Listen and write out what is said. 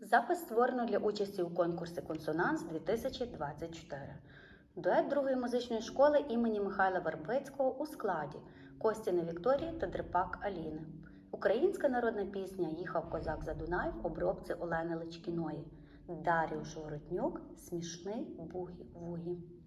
Запис створено для участі у конкурсі Консонанс 2024. Дует другої музичної школи імені Михайла Вербицького у складі Костіни Вікторії та Дрипак Аліни. Українська народна пісня Їхав козак за Дунай в обробці Олени Личкіної. Даріуш Воротнюк Смішний бугі-вугі.